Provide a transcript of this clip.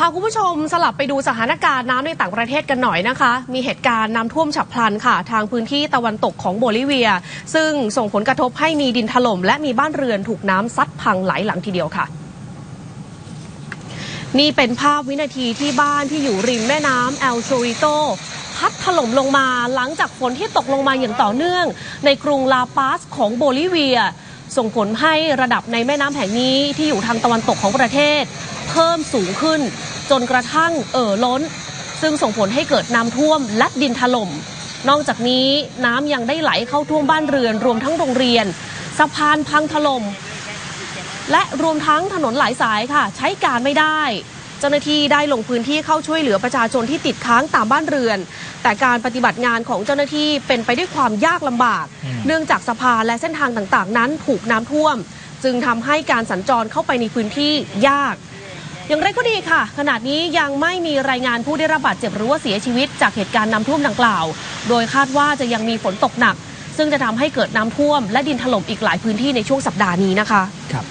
พาคุณผู้ชมสลับไปดูสถานการณ์น้ำในต่างประเทศกันหน่อยนะคะ มีเหตุการณ์น้ำท่วมฉับพลันค่ะ ทางพื้นที่ตะวันตกของโบลิเวีย ซึ่งส่งผลกระทบให้มีดินถล่มและมีบ้านเรือนถูกน้ำซัดพังหลายหลังทีเดียวค่ะ นี่เป็นภาพวินาทีที่บ้านที่อยู่ริมแม่น้ำแอลโชริโตพัดถล่มลงมาหลังจากฝนที่ตกลงมาอย่างต่อเนื่อง ในกรุงลาปาสของโบลิเวียส่งผลให้ระดับในแม่น้ำแห่งนี้ที่อยู่ทางตะวันตกของประเทศ เพิ่มสูงขึ้น จนกระทั่งเอ่อล้น ซึ่งส่งผลให้เกิดน้ำท่วมและดินถล่ม นอกจากนี้น้ำยังได้ไหลเข้าท่วมบ้านเรือน รวมทั้งโรงเรียน สะพานพังถล่มและรวมทั้งถนนหลายสายค่ะ ใช้การไม่ได้ เจ้าหน้าที่ได้ลงพื้นที่เข้าช่วยเหลือประชาชนที่ติดค้างตามบ้านเรือน แต่การปฏิบัติงานของเจ้าหน้าที่เป็นไปด้วยความยากลำบาก เนื่องจากสะพานและเส้นทางต่างๆ นั้นถูกน้ำท่วม จึงทำให้การสัญจรเข้าไปในพื้นที่ยาก อย่างไรก็ดีค่ะ ขณะนี้ยังไม่มีรายงานผู้ได้รับบาดเจ็บหรือว่าเสียชีวิตจากเหตุการณ์น้ำท่วมดังกล่าว โดยคาดว่าจะยังมีฝนตกหนัก ซึ่งจะทำให้เกิดน้ำท่วมและดินถล่มอีกหลายพื้นที่ในช่วงสัปดาห์นี้นะคะครับ